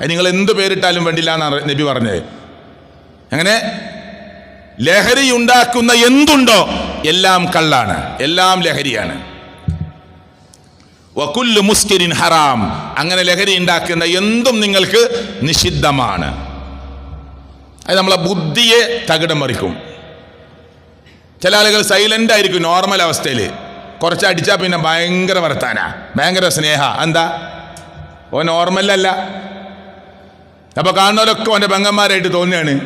അത് നിങ്ങൾ എന്ത് പേരിട്ടാലും വേണ്ടില്ല എന്നാണ് നബി പറഞ്ഞത്. അങ്ങനെ ലഹരി ഉണ്ടാക്കുന്ന എന്തുണ്ടോ എല്ലാം കള്ളാണ് എല്ലാം ലഹരിയാണ്. മുസ്കിരിൻ ഹറാം. അങ്ങനെ ലഹരി ഉണ്ടാക്കുന്ന എന്തും നിങ്ങൾക്ക് നിഷിദ്ധമാണ്. അത് നമ്മളെ ബുദ്ധിയെ തകിടം മറിക്കും. ചില ആളുകൾ സൈലന്റ് ആയിരിക്കും നോർമൽ അവസ്ഥയിൽ കുറച്ച് അടിച്ചാൽ പിന്നെ ഭയങ്കര വർത്താന ഭയങ്കര സ്നേഹ. എന്താ? ഓ നോർമലല്ല അപ്പൊ കാണുന്നവരൊക്കെ അവന്റെ പെങ്ങന്മാരായിട്ട് തോന്നുകയാണ്.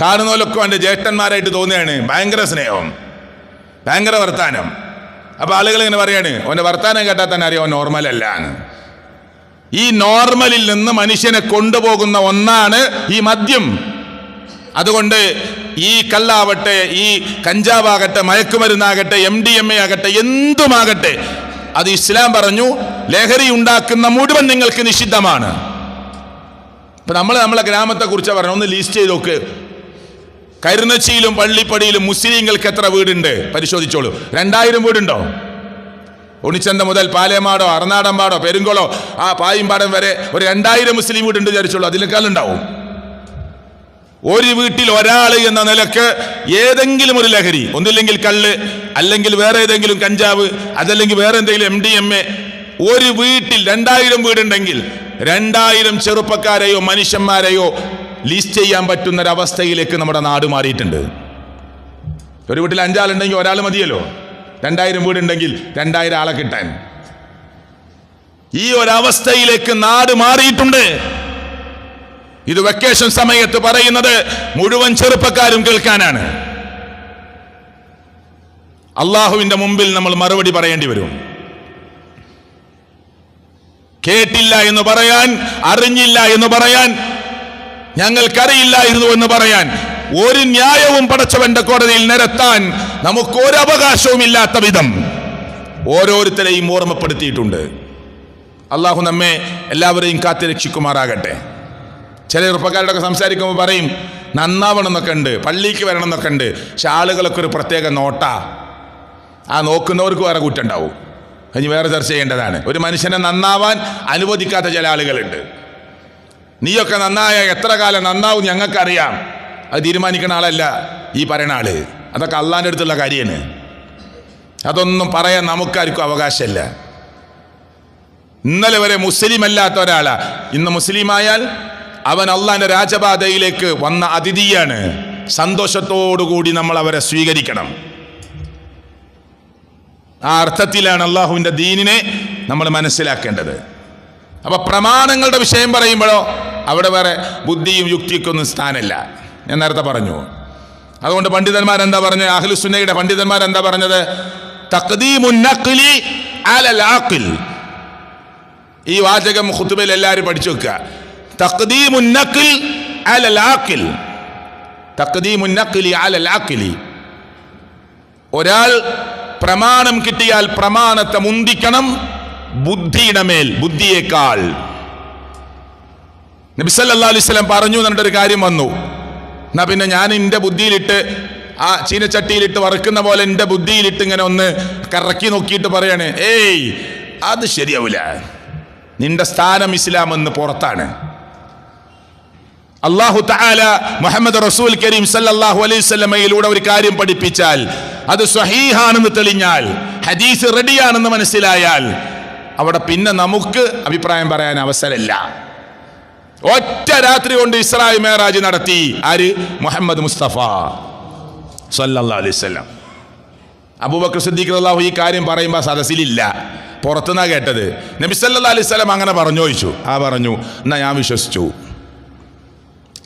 കാണുന്നവരൊക്കെ അവന്റെ ജ്യേഷ്ഠന്മാരായിട്ട് തോന്നുകയാണ്. ഭയങ്കര സ്നേഹം. ഭയങ്കര വർത്താനം. അപ്പോൾ ആളുകൾ ഇങ്ങനെ പറയാണ് അവന്റെ വർത്താനം കേട്ടാൽ തന്നെ അറിയാം അവൻ എന്ന്. ഈ നോർമലിൽ നിന്ന് മനുഷ്യനെ കൊണ്ടുപോകുന്ന ഒന്നാണ് ഈ മദ്യം. അതുകൊണ്ട് ഈ കല്ലാവട്ടെ ഈ കഞ്ചാവാകട്ടെ മയക്കുമരുന്നാകട്ടെ എം ഡി എം എ ആകട്ടെ എന്തുമാകട്ടെ അത് ഇസ്ലാം പറഞ്ഞു ലഹരി ഉണ്ടാക്കുന്ന മുഴുവൻ നിങ്ങൾക്ക് നിഷിദ്ധമാണ്. ഇപ്പൊ നമ്മൾ നമ്മളെ ഗ്രാമത്തെ കുറിച്ച് പറഞ്ഞു ഒന്ന് ലിസ്റ്റ് ചെയ്ത് നോക്ക്. കരുനച്ചിയിലും പള്ളിപ്പടിയിലും മുസ്ലിങ്ങൾക്ക് എത്ര വീടുണ്ട്? പരിശോധിച്ചോളൂ. രണ്ടായിരം വീടുണ്ടോ? ഉണിച്ചന്ത മുതൽ പാലേമാടോ അറനാടമ്പാടോ പെരുങ്കുളോ ആ പായിമ്പാടം വരെ ഒരു രണ്ടായിരം മുസ്ലിം വീടുണ്ട് വിചാരിച്ചോളൂ. അതിനേക്കാളുണ്ടാവും ഒരു വീട്ടിൽ ഒരാൾ എന്ന നിലയ്ക്ക് ഏതെങ്കിലും ഒരു ലഹരി ഒന്നില്ലെങ്കിൽ കള്ള് അല്ലെങ്കിൽ വേറെ ഏതെങ്കിലും കഞ്ചാവ് അതല്ലെങ്കിൽ വേറെ എന്തെങ്കിലും എം ഡി എം എ ഒരു വീട്ടിൽ രണ്ടായിരം വീടുണ്ടെങ്കിൽ രണ്ടായിരം ചെറുപ്പക്കാരെയോ മനുഷ്യന്മാരെയോ ലിസ്റ്റ് ചെയ്യാൻ പറ്റുന്ന ഒരവസ്ഥയിലേക്ക് നമ്മുടെ നാട് മാറിയിട്ടുണ്ട്. ഒരു വീട്ടിൽ അഞ്ചാളുണ്ടെങ്കിൽ ഒരാൾ മതിയല്ലോ. രണ്ടായിരം വീടുണ്ടെങ്കിൽ രണ്ടായിരം ആളെ കിട്ടാൻ. ഈ ഒരവസ്ഥയിലേക്ക് നാട് മാറിയിട്ടുണ്ട്. ഇത് വെക്കേഷൻ സമയത്ത് പറയുന്നത് മുഴുവൻ ചെറുപ്പക്കാരും കേൾക്കാനാണ്. അള്ളാഹുവിന്റെ മുമ്പിൽ നമ്മൾ മറുപടി പറയേണ്ടി വരും. കേട്ടില്ല എന്ന് പറയാൻ അറിഞ്ഞില്ല എന്ന് പറയാൻ ഞങ്ങൾക്കറിയില്ലായിരുന്നു എന്ന് പറയാൻ ഒരു ന്യായവും പടച്ചവന്റെ കോടതിയിൽ നിരത്താൻ നമുക്ക് ഒരു അവകാശവും ഇല്ലാത്ത വിധം ഓരോരുത്തരെയും ഓർമ്മപ്പെടുത്തിയിട്ടുണ്ട്. അള്ളാഹു നമ്മെ എല്ലാവരെയും കാത്തുരക്ഷിക്കുമാറാകട്ടെ ചില ചെറുപ്പക്കാരോടൊക്കെ സംസാരിക്കുമ്പോൾ പറയും നന്നാവണം എന്നൊക്കെ ഉണ്ട് പള്ളിക്ക് വരണം എന്നൊക്കെ ഉണ്ട് പക്ഷെ ആളുകളൊക്കെ ഒരു പ്രത്യേക നോട്ടാ. ആ നോക്കുന്നവർക്ക് വേറെ കുറ്റുണ്ടാവും അതിന് വേറെ ചർച്ച ചെയ്യേണ്ടതാണ്. ഒരു മനുഷ്യനെ നന്നാവാൻ അനുവദിക്കാത്ത ചില ആളുകളുണ്ട്. നീയൊക്കെ നന്നായ എത്ര കാലം നന്നാവും ഞങ്ങൾക്കറിയാം. അത് തീരുമാനിക്കുന്ന ആളല്ല ഈ പറയുന്ന ആൾ. അതൊക്കെ അള്ളാന്റെ അടുത്തുള്ള കാര്യമാണ്. അതൊന്നും പറയാൻ നമുക്കാർക്കും അവകാശമില്ല. ഇന്നലെ വരെ മുസ്ലിം അല്ലാത്ത ഒരാളാ. ഇന്ന് മുസ്ലിമായാൽ അവൻ അള്ളാന്റെ രാജപാതയിലേക്ക് വന്ന അതിഥിയാണ്. സന്തോഷത്തോടുകൂടി നമ്മൾ അവരെ സ്വീകരിക്കണം. ആ അർത്ഥത്തിലാണ് അള്ളാഹുവിന്റെ ദീനിനെ നമ്മൾ മനസ്സിലാക്കേണ്ടത്. അപ്പൊ പ്രമാണങ്ങളുടെ വിഷയം പറയുമ്പോഴോ അവിടെ വേറെ ബുദ്ധിയും യുക്തിയൊക്കെ ഒന്നും സ്ഥാനമില്ല. ഞാൻ നേരത്തെ പറഞ്ഞു. അതുകൊണ്ട് പണ്ഡിതന്മാർ എന്താ പറഞ്ഞത്? അഹ്ലുസുന്നയുടെ പറഞ്ഞത്? നഖ്ലി അലൽ ആഖിൽ ഈ വാചകം ഹുത്തുബയിൽ എല്ലാവരും പഠിച്ചു വെക്കുക. തഖ്ദീമുൻ അലലാക്കിൽ അലൽ ആഖിലി ഒരാൾ പ്രമാണം കിട്ടിയാൽ പ്രമാണത്തെ മുന്തിക്കണം ബുദ്ധിയുടെ മേൽ ബുദ്ധിയേക്കാൾ. നബിസല്ലാ അലൈഹി സ്വലം പറഞ്ഞു എന്നിട്ടൊരു കാര്യം വന്നു. എന്നാ പിന്നെ ഞാൻ എന്റെ ബുദ്ധിയിലിട്ട് ആ ചീനച്ചട്ടിയിലിട്ട് വറുക്കുന്ന പോലെ എന്റെ ബുദ്ധിയിലിട്ട് ഇങ്ങനെ ഒന്ന് കറക്കി നോക്കിയിട്ട് പറയാണ് ഏയ് അത് ശരിയാവില്ല നിന്റെ സ്ഥാനം ഇസ്ലാം എന്ന് പുറത്താണ്. അള്ളാഹു തആല മുഹമ്മദ് റസൂൽ കരീം സല്ലല്ലാഹു അലൈഹി വസല്ലമയിലൂടെ ഒരു കാര്യം പഠിപ്പിച്ചാൽ അത് സ്വഹീഹാണെന്ന് തെളിഞ്ഞാൽ ഹദീസ് റെഡിയാണെന്ന് മനസ്സിലായാൽ അവിടെ പിന്നെ നമുക്ക് അഭിപ്രായം പറയാൻ അവസരമില്ല. ഒറ്റ രാത്രി കൊണ്ട് ഇസ്രായി മേറാജ് നടത്തി ആര്? മുഹമ്മദ് മുസ്തഫ അലൈഹി വസല്ലം. അബൂബക്കർ സിദ്ദീഖ് അള്ളാഹു ഈ കാര്യം പറയുമ്പോൾ സദസ്സിലില്ല. പുറത്തുനിന്നാണ് കേട്ടത്. നബി സല്ലല്ലാഹു അലൈഹി വസല്ലം അങ്ങനെ പറഞ്ഞു ചോദിച്ചു ആ പറഞ്ഞു എന്നാ ഞാൻ വിശ്വസിച്ചു.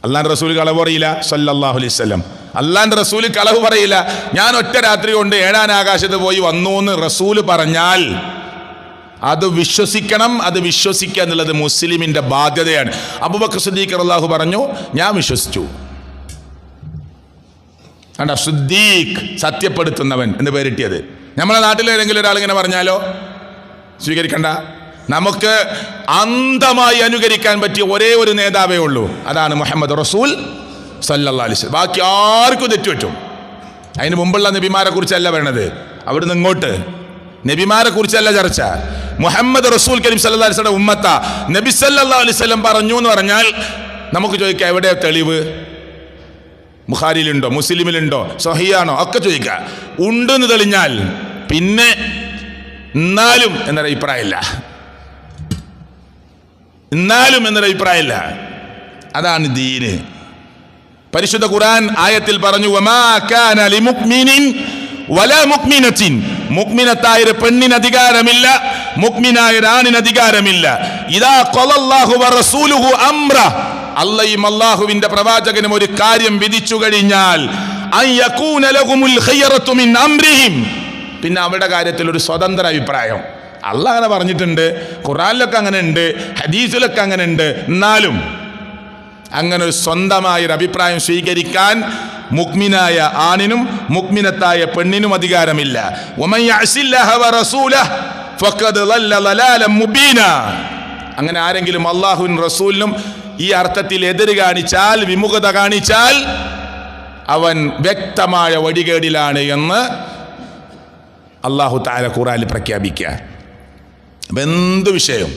അള്ളാന്റെ റസൂൽ കളവ് പറയില്ല. സല്ലല്ലാഹു അലൈഹി വസല്ലം. അള്ളാന്റെ റസൂൽ കളവ് പറയില്ല. ഞാൻ ഒറ്റ രാത്രി കൊണ്ട് ഏഴാൻ ആകാശത്ത് പോയി വന്നു എന്ന് റസൂൽ പറഞ്ഞാൽ അത് വിശ്വസിക്കണം അത് വിശ്വസിക്കുക എന്നുള്ളത് മുസ്ലിമിന്റെ ബാധ്യതയാണ്. അബൂബക്കർ സിദ്ദീഖ് അള്ളാഹു പറഞ്ഞു ഞാൻ വിശ്വസിച്ചു. കണ്ട? സുദ്ദീഖ് സത്യപ്പെടുത്തുന്നവൻ എന്ന് പേരിട്ടിയത്. നമ്മളെ നാട്ടിലേതെങ്കിലും ഒരാളിങ്ങനെ പറഞ്ഞാലോ? സ്വീകരിക്കണ്ട. നമുക്ക് അന്ധമായി അനുകരിക്കാൻ പറ്റിയ ഒരേ ഒരു നേതാവേ ഉള്ളൂ. അതാണ് മുഹമ്മദ് റസൂൽ സല്ലല്ലാ അലിസ് ബാക്കി ആർക്കും തെറ്റുപറ്റും. അതിന് മുമ്പുള്ള നബിമാരെ കുറിച്ചല്ല വേണത് അവിടുന്ന് ഇങ്ങോട്ട്. നബിമാരെ കുറിച്ചല്ല ചർച്ച. മുഹമ്മദ് റസൂൽ കരീം സല്ലല്ലാഹു അലിസ്ലയുടെ ഉമ്മത്ത. നബി സല്ലാ അലൈഹി വസല്ലം പറഞ്ഞു എന്ന് പറഞ്ഞാൽ നമുക്ക് ചോദിക്കാം എവിടെ തെളിവ്? ബുഖാരിയിലുണ്ടോ? മുസ്ലിമിലുണ്ടോ? സഹിയാണോ ഒക്കെ ചോദിക്കുക ഉണ്ടെന്ന് തെളിഞ്ഞാൽ പിന്നെ എന്നാലും എന്നൊരു അഭിപ്രായമില്ല. എന്നാലും എന്നൊരു അഭിപ്രായമില്ല. അതാണ് ദീന്. പരിശുദ്ധ ഖുർആൻ ആയത്തിൽ പറഞ്ഞു മുക്മിനത്തായ ഒരു പെണ്ണിന് അധികാരമില്ല മുക്മിനായ ഒരു ആണിന് അധികാരമില്ല. ഇതാ വറസൂലുഹു അംറ. അള്ളയും അള്ളാഹുവിന്റെ പ്രവാചകനും ഒരു കാര്യം വിധിച്ചു കഴിഞ്ഞാൽ പിന്നെ അവരുടെ കാര്യത്തിൽ ഒരു സ്വതന്ത്ര അഭിപ്രായം. അള്ളാഹ് അങ്ങനെ പറഞ്ഞിട്ടുണ്ട് ഖുറാനിലൊക്കെ അങ്ങനെ ഉണ്ട് ഹദീസിലൊക്കെ അങ്ങനെ ഉണ്ട് എന്നാലും അങ്ങനെ ഒരു സ്വന്തമായ ഒരു അഭിപ്രായം സ്വീകരിക്കാൻ മുക്മിനായ ആണിനും മുക്മിനത്തായ പെണ്ണിനും അധികാരമില്ല. അങ്ങനെ ആരെങ്കിലും അള്ളാഹുൻ റസൂലിനും ഈ അർത്ഥത്തിൽ എതിര് കാണിച്ചാൽ വിമുഖത കാണിച്ചാൽ അവൻ വ്യക്തമായ വഴികേടിലാണ് എന്ന് അള്ളാഹു താല ഖുറാനിൽ പ്രഖ്യാപിക്കുക. അപ്പം എന്ത് വിഷയം?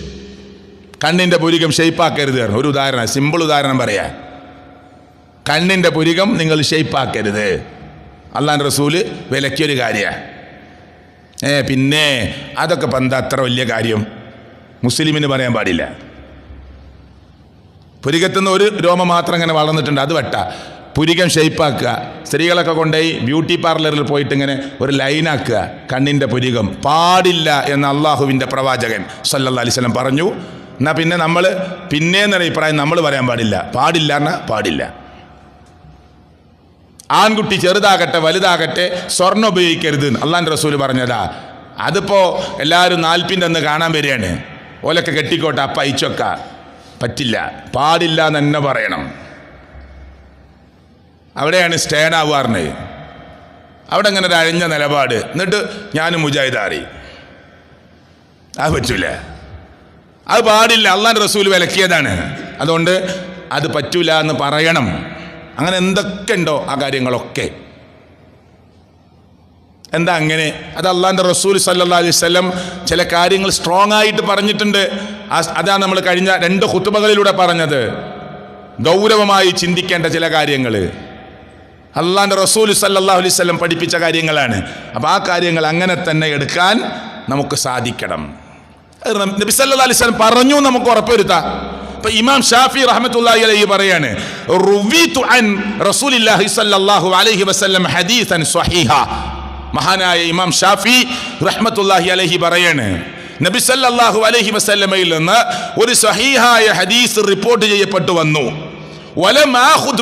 കണ്ണിന്റെ പുരികം ഷെയ്പ്പാക്കരുത് ഒരു ഉദാഹരണം സിമ്പിൾ ഉദാഹരണം പറയാ. കണ്ണിന്റെ പുരികം നിങ്ങൾ ഷെയ്പ്പാക്കരുത് അള്ളാൻ റസൂൽ വിലക്കിയൊരു കാര്യമാണ് ഏ പിന്നെ അതൊക്കെ പന്ത അത്ര വലിയ കാര്യം? മുസ്ലിമിന് പറയാൻ പാടില്ല. പുരികത്തുനിന്ന് ഒരു രോമം മാത്രം ഇങ്ങനെ വളർന്നിട്ടുണ്ട് അത് വെട്ട. പുരികം ഷെയ്പ്പാക്കുക സ്ത്രീകളൊക്കെ കൊണ്ടുപോയി ബ്യൂട്ടി പാർലറിൽ പോയിട്ട് ഇങ്ങനെ ഒരു ലൈനാക്കുക. കണ്ണിന്റെ പുരികം. പാടില്ല എന്ന് അള്ളാഹുവിന്റെ പ്രവാചകൻ സല്ലല്ലാ അലൈഹി വസല്ലം പറഞ്ഞു. എന്നാൽ പിന്നെ നമ്മൾ പിന്നേന്നൊരു അഭിപ്രായം നമ്മൾ പറയാൻ പാടില്ല. പാടില്ല എന്നാൽ പാടില്ല. ആൺകുട്ടി ചെറുതാകട്ടെ വലുതാകട്ടെ സ്വർണം ഉപയോഗിക്കരുത് അള്ളാന്റെ റസൂൽ പറഞ്ഞതാ. അതിപ്പോൾ എല്ലാവരും നാൽപ്പിന്റെ അന്ന് കാണാൻ വരികയാണ്. ഓലൊക്കെ കെട്ടിക്കോട്ടെ അപ്പ അയച്ചൊക്ക. പറ്റില്ല. പാടില്ല എന്ന് തന്നെ പറയണം. അവിടെയാണ് സ്റ്റേൺ ആവാറിന് അവിടെ അങ്ങനെ ഒരു അഴിഞ്ഞ നിലപാട്. എന്നിട്ട് ഞാനും മുജാഹിദാറി. അത് പറ്റൂല. അത് പാടില്ല. അള്ളാൻ റസൂൽ വിലക്കിയതാണ്. അതുകൊണ്ട് അത് പറ്റൂല എന്ന് പറയണം. അങ്ങനെ എന്തൊക്കെ ഉണ്ടോ ആ കാര്യങ്ങളൊക്കെ. എന്താ അങ്ങനെ? അത് അള്ളാന്റെ റസൂൽ സല്ലാ അലൈഹി സ്വലം ചില കാര്യങ്ങൾ സ്ട്രോങ് ആയിട്ട് പറഞ്ഞിട്ടുണ്ട്. അതാണ് നമ്മൾ കഴിഞ്ഞ രണ്ട് ഹുത്തുബകളിലൂടെ പറഞ്ഞത്. ഗൗരവമായി ചിന്തിക്കേണ്ട ചില കാര്യങ്ങൾ അള്ളാന്റെ റസൂൽ സല്ലാഹു അലൈഹി സ്വലം പഠിപ്പിച്ച കാര്യങ്ങളാണ്. അപ്പോൾ ആ കാര്യങ്ങൾ അങ്ങനെ തന്നെ എടുക്കാൻ നമുക്ക് സാധിക്കണം. നബി സല്ലാ അലൈഹി വസല്ലം പറഞ്ഞു നമുക്ക് ഉറപ്പുവരുത്താം. ഇപ്പൊ ഇമാം ഷാഫി റഹ്മത്തുള്ളാഹി അലൈഹി പറയാണ് റുവീതു അൻ റസൂലില്ലാഹി സല്ലല്ലാഹു അലൈഹി വസല്ലം ഹദീസൻ സ്വഹീഹ. മഹാനായ ഇമാം ഷാഫി റഹ്മത്തുള്ളാഹി അലൈഹി പറയാണ് നബി സല്ലല്ലാഹു അലൈഹി വസല്ലമയിൽ നിന്ന് ഒരു സ്വഹീഹായ ഹദീസ് റിപ്പോർട്ട് ചെയ്യപ്പെട്ടു വന്നു. വലം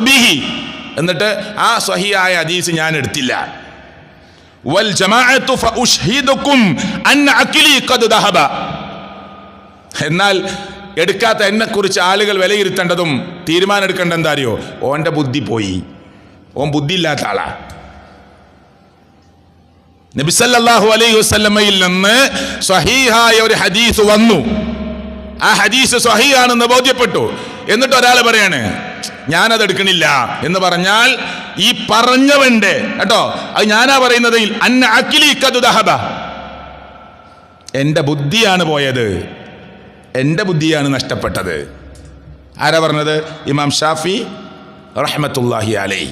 ബിഹി എന്നിട്ട് ആ സഹിയായ ഹദീസ് ഞാൻ എടുത്തില്ല. വൽ എന്നാൽ എടുക്കാത്ത എന്നെ കുറിച്ച് ആളുകൾ വിലയിരുത്തേണ്ടതും തീരുമാനം എടുക്കേണ്ട എന്താ അറിയോ ഓന്റെ ബുദ്ധി പോയി. ഓൻ ബുദ്ധി ഇല്ലാത്ത ആളാ നബിസല്ലാഹു അലൈഹി വസല്ലമയിൽ നിന്ന് സഹീഹായ ഒരു ഹദീസ് വന്നു. ആ ഹദീസ് സഹീഹാണെന്ന് ബോധ്യപ്പെട്ടു. എന്നിട്ട് ഒരാൾ പറയാണ് ഞാനത് എടുക്കണില്ല എന്ന് പറഞ്ഞാൽ ഈ പറഞ്ഞവന്റെ കേട്ടോ? അത് ഞാനാ പറയുന്നത് ദഹബ. എന്റെ ബുദ്ധിയാണ് പോയത്. എന്റെ ബുദ്ധിയാണ് നഷ്ടപ്പെട്ടത്. ആരാ പറഞ്ഞത്? ഇമാം ഷാഫി റഹ്മത്തുല്ലാഹി അലൈ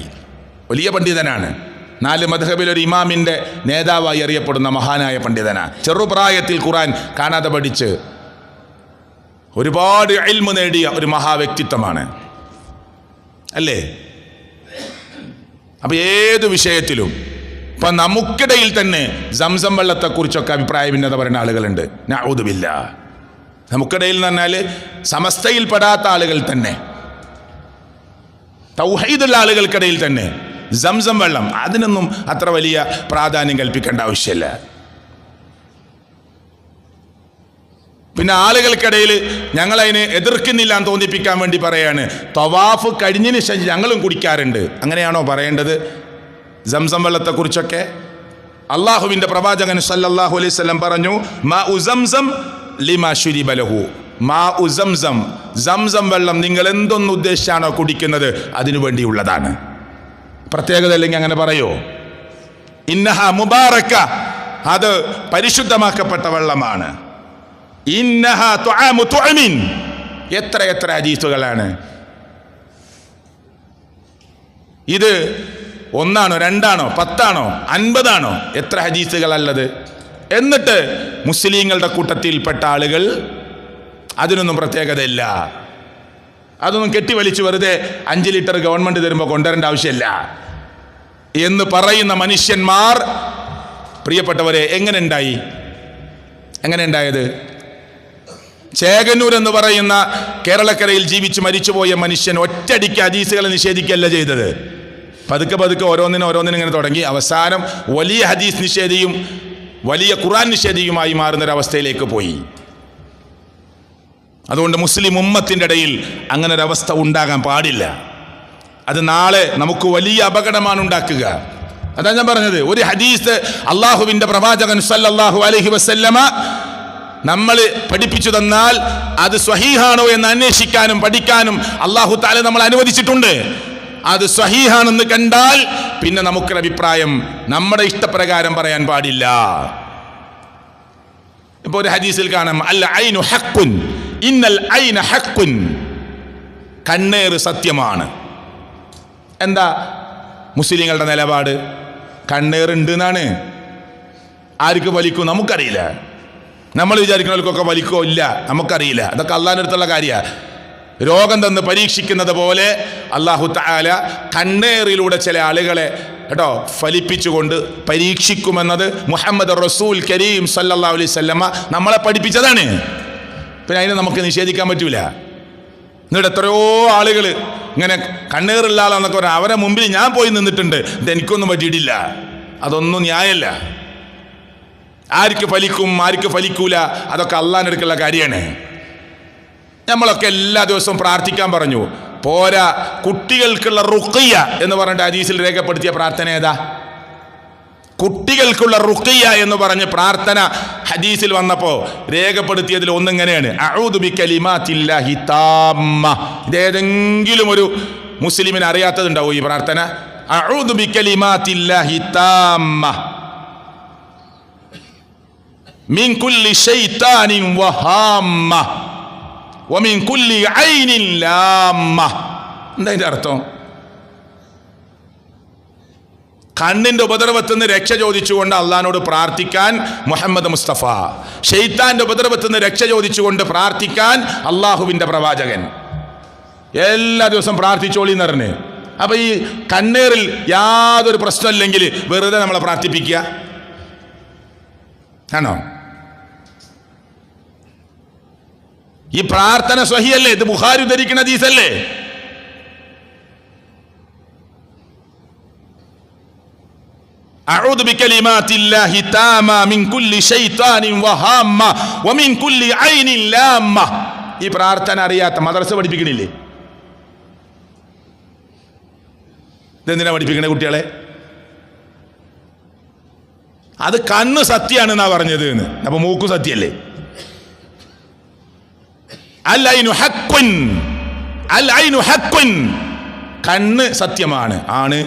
വലിയ പണ്ഡിതനാണ്. നാല് മധബിൽ ഒരു ഇമാമിന്റെ നേതാവായി അറിയപ്പെടുന്ന മഹാനായ പണ്ഡിതനാണ് ചെറുപ്രായത്തിൽ ഖുറാൻ കാണാതെ പഠിച്ച് ഒരുപാട് എൽമു നേടിയ ഒരു മഹാവ്യക്തിത്വമാണ്. അല്ലേ? അപ്പൊ ഏത് വിഷയത്തിലും ഇപ്പൊ നമുക്കിടയിൽ തന്നെ സംസം വെള്ളത്തെക്കുറിച്ചൊക്കെ അഭിപ്രായ ഭിന്നത പറയുന്ന ആളുകളുണ്ട്. ഞാൻ ഒതുവില്ല നമുക്കിടയിൽ എന്ന് പറഞ്ഞാൽ സമസ്തയിൽപ്പെടാത്ത ആളുകൾ തന്നെ. തൗഹൈദുള്ള ആളുകൾക്കിടയിൽ തന്നെ സംസം വെള്ളം അതിനൊന്നും അത്ര വലിയ പ്രാധാന്യം കൽപ്പിക്കേണ്ട ആവശ്യമില്ല. പിന്നെ ആളുകൾക്കിടയിൽ ഞങ്ങളതിനെ എതിർക്കുന്നില്ല എന്ന് തോന്നിപ്പിക്കാൻ വേണ്ടി പറയാണ്. തവാഫ് കഴിഞ്ഞതിന് ശേഷം ഞങ്ങളും കുടിക്കാറുണ്ട്. അങ്ങനെയാണോ പറയേണ്ടത്? സംസം വെള്ളത്തെക്കുറിച്ചൊക്കെ? അള്ളാഹുവിന്റെ പ്രവാചകൻ സല്ലല്ലാഹു അലൈഹി വസല്ലം പറഞ്ഞു മാ ഉസംസം ലിമാ ശുരിബലഹു മാ ഉസംസം സംസം വെള്ളം നിങ്ങൾ എന്തൊന്ന് ഉദ്ദേശിച്ചാണോ കുടിക്കുന്നത് അതിനു വേണ്ടിയുള്ളതാണ്. പ്രത്യേകത അല്ലെങ്കിൽ അങ്ങനെ പറയോ? ഇന്നഹ മുബാറക്ക അത് പരിശുദ്ധമാക്കപ്പെട്ട വെള്ളമാണ്. എത്ര എത്ര ഹദീസുകളാണ്. ഇത് ഒന്നാണോ രണ്ടാണോ പത്താണോ അൻപതാണോ എത്ര ഹദീസുകളല്ലത്. എന്നിട്ട് മുസ്ലിങ്ങളുടെ കൂട്ടത്തിൽപ്പെട്ട ആളുകൾ അതിനൊന്നും പ്രത്യേകതയില്ല. അതൊന്നും കെട്ടിവലിച്ച് വെറുതെ അഞ്ച് ലിറ്റർ ഗവൺമെന്റ് തരുമ്പോൾ കൊണ്ടുവരേണ്ട ആവശ്യമില്ല. എന്ന് പറയുന്ന മനുഷ്യന്മാർ പ്രിയപ്പെട്ടവരെ എങ്ങനെ ഉണ്ടായി? എങ്ങനെ ഉണ്ടായത്? ചേകന്നൂർ എന്ന് പറയുന്ന കേരളക്കരയിൽ ജീവിച്ച് മരിച്ചുപോയ മനുഷ്യൻ ഒറ്റടിക്ക് ഹദീസുകളെ നിഷേധിക്കുകയല്ല ചെയ്തത്. പതുക്കെ പതുക്കെ ഓരോന്നിനും ഓരോന്നിനും ഇങ്ങനെ തുടങ്ങി. അവസാനം വലിയ ഹദീസ് നിഷേധിയും വലിയ ഖുറാൻ നിഷേധിയുമായി മാറുന്നൊരവസ്ഥയിലേക്ക് പോയി. അതുകൊണ്ട് മുസ്ലിം ഉമ്മത്തിന്റെ ഇടയിൽ അങ്ങനെ ഒരവസ്ഥ ഉണ്ടാകാൻ പാടില്ല. അത് നാളെ നമുക്ക് വലിയ അപകടമാണ് ഉണ്ടാക്കുക. അതാണ് ഞാൻ പറഞ്ഞത്. ഒരു ഹദീസ് അള്ളാഹുവിന്റെ പ്രവാചകൻ സല്ലാഹു അലഹി വസല്ലമ നമ്മൾ പഠിപ്പിച്ചു തന്നാൽ അത് സ്വഹീഹാണോ എന്ന് അന്വേഷിക്കാനും പഠിക്കാനും അള്ളാഹു താല നമ്മൾ അനുവദിച്ചിട്ടുണ്ട്. അത് സ്വഹീഹാണെന്ന് കണ്ടാൽ പിന്നെ നമുക്കൊരു അഭിപ്രായം നമ്മുടെ ഇഷ്ടപ്രകാരം പറയാൻ പാടില്ല. ഇപ്പോൾ ഒരു ഹദീസിൽ കാണാം അല്ല ഐനു ഹക്കുൻ ഇന്നൽ ഐന ഹക്കുൻ കണ്ണേറ് സത്യമാണ്. എന്താ മുസ്ലിങ്ങളുടെ നിലപാട്? കണ്ണേറുണ്ട് എന്നാണ്. ആർക്ക് വലിക്കും? നമുക്കറിയില്ല. നമ്മൾ വിചാരിക്കുന്നവർക്കൊക്കെ വലിക്കോ ഇല്ല? നമുക്കറിയില്ല. അതൊക്കെ അള്ളാന്റെ അടുത്തുള്ള കാര്യമാണ് രോഗം തന്ന് പരീക്ഷിക്കുന്നത് പോലെ അള്ളാഹു താല കണ്ണേറിലൂടെ ചില ആളുകളെ കേട്ടോ ഫലിപ്പിച്ചുകൊണ്ട് പരീക്ഷിക്കുമെന്നത് മുഹമ്മദ് റസൂൽ കരീം സല്ലാ അലൈഹി സ്വല്ലമ്മ നമ്മളെ പഠിപ്പിച്ചതാണ്. പിന്നെ അതിനെ നമുക്ക് നിഷേധിക്കാൻ പറ്റൂല. എന്നിട്ട് എത്രയോ ആളുകൾ ഇങ്ങനെ കണ്ണീറുള്ള ആളാന്നൊക്കെ പറഞ്ഞാൽ അവരെ മുമ്പിൽ ഞാൻ പോയി നിന്നിട്ടുണ്ട്. എനിക്കൊന്നും പറ്റിയിട്ടില്ല. അതൊന്നും ന്യായമല്ല ആർക്ക് ഫലിക്കും ആർക്ക് ഫലിക്കൂല? അതൊക്കെ അള്ളാഹിനെടുക്കുള്ള കാര്യമാണ്. നമ്മളൊക്കെ എല്ലാ ദിവസവും പ്രാർത്ഥിക്കാൻ പറഞ്ഞു. പോരാ കുട്ടികൾക്കുള്ള റുക്കയ്യ എന്ന് പറഞ്ഞിട്ട് ഹദീസിൽ രേഖപ്പെടുത്തിയ പ്രാർത്ഥന ഏതാ? കുട്ടികൾക്കുള്ള റുക്കയ്യ എന്ന് പറഞ്ഞ് പ്രാർത്ഥന ഹദീസിൽ വന്നപ്പോൾ രേഖപ്പെടുത്തിയതിൽ ഒന്നിങ്ങനെയാണ്? ഇതേതെങ്കിലും ഒരു മുസ്ലിമിന് അറിയാത്തതുണ്ടാവും ഈ പ്രാർത്ഥന? ബികലിമാത്തില്ലാഹി താമ്മ മിൻ കുല്ലി ശൈത്താനിൻ വഹാമ്മ വമിൻ കുല്ലി ഐനിൻ ലാമ്മ. എന്താ അർത്ഥം? കണ്ണിന്റെ ഉപദ്രവത്തിൽ നിന്ന് രക്ഷ ചോദിച്ചുകൊണ്ട് അള്ളഹാനോട് പ്രാർത്ഥിക്കാൻ മുഹമ്മദ് മുസ്തഫ. ഷെയ്ത്താന്റെ ഉപദ്രവത്തിൽ നിന്ന് രക്ഷ ചോദിച്ചുകൊണ്ട് പ്രാർത്ഥിക്കാൻ അള്ളാഹുവിന്റെ പ്രവാചകൻ. എല്ലാ ദിവസവും പ്രാർത്ഥിച്ചോളി എന്ന് അപ്പോൾ അപ്പൊ ഈ കണ്ണേറിൽ യാതൊരു പ്രശ്നമില്ലെങ്കിൽ വെറുതെ നമ്മളെ പ്രാർത്ഥിപ്പിക്കുക. ആണോ? ഈ പ്രാർത്ഥന സ്വഹിയല്ലേ ഇത് ബുഹാരി ഉദ്ധരിക്കുന്ന ഹദീസല്ലേ أعوذ بكلمات الله تامة من كل شيطان وهامة ومن كل عين لامة ഈ പ്രാർത്ഥന അറിയാത്ത മദ്രസ പഠിപ്പിക്കണില്ലേ ഇതെന്തിനാ പഠിപ്പിക്കണേ കുട്ടികളെ അത് കണ്ണ് സത്യാണ് എന്നാ പറഞ്ഞത് എന്ന് അപ്പൊ മൂക്കു സത്യല്ലേ കണ്ണ് സത്യമാണ്. ആണ്.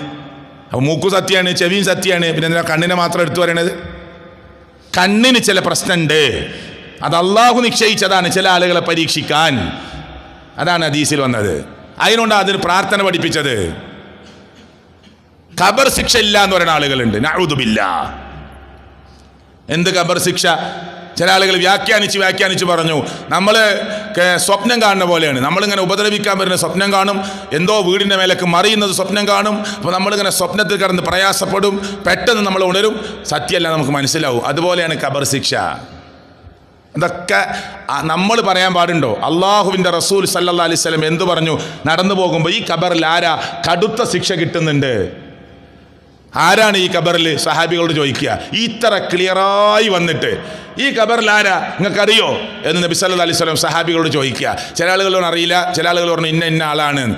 മൂക്കു സത്യമാണ് ചെവിയും സത്യമാണ് പിന്നെ എന്തിനാ കണ്ണിനെ മാത്രം എടുത്തു പറയണത്? കണ്ണിന് ചില പ്രശ്നമുണ്ട് അത് അള്ളാഹു നിശ്ചയിച്ചതാണ് ചില ആളുകളെ പരീക്ഷിക്കാൻ. അതാണ് ഹദീസിൽ വന്നത്. അതിനോണ്ട് അതിന് പ്രാർത്ഥന പഠിപ്പിച്ചത്. ഖബർ ശിക്ഷ ഇല്ല എന്ന് പറയുന്ന ആളുകളുണ്ട്. നഴുതുമില്ല എന്ത് ഖബർ ശിക്ഷ? ചില ആളുകൾ വ്യാഖ്യാനിച്ച് വ്യാഖ്യാനിച്ച് പറഞ്ഞു നമ്മൾ സ്വപ്നം കാണുന്ന പോലെയാണ്. നമ്മളിങ്ങനെ ഉപദ്രവിക്കാൻ വരുന്ന സ്വപ്നം കാണും. എന്തോ വീടിന്റെ മേലേക്ക് മറിയുന്നത് സ്വപ്നം കാണും. അപ്പോൾ നമ്മളിങ്ങനെ സ്വപ്നത്തിൽ കിടന്ന് പ്രയാസപ്പെടും. പെട്ടെന്ന് നമ്മൾ ഉണരും. സത്യമല്ല നമുക്ക് മനസ്സിലാവും. അതുപോലെയാണ് കബർ ശിക്ഷ. ഇതൊക്കെ നമ്മൾ പറയാൻ പാടുണ്ടോ? അള്ളാഹുവിന്റെ റസൂൽ സല്ലാ എന്തു എന്ത് പറഞ്ഞു? നടന്നു പോകുമ്പോൾ ഈ കബറിൽ ആരാ കടുത്ത ശിക്ഷ കിട്ടുന്നുണ്ട്? ആരാണ് ഈ ഖബറിൽ സഹാബികളോട് ചോദിക്കുക? ഇത്ര ക്ലിയറായി വന്നിട്ട്. ഈ ഖബറിൽ ആരാ? നിങ്ങൾക്കറിയോ? എന്ന് നബി സല്ല അലൈഹി സ്വലം സഹാബികളോട് ചോദിക്കുക. ചില ആളുകളോട് അറിയില്ല. ചില ആളുകൾ പറഞ്ഞു ഇന്ന ഇന്ന ആളാണ്.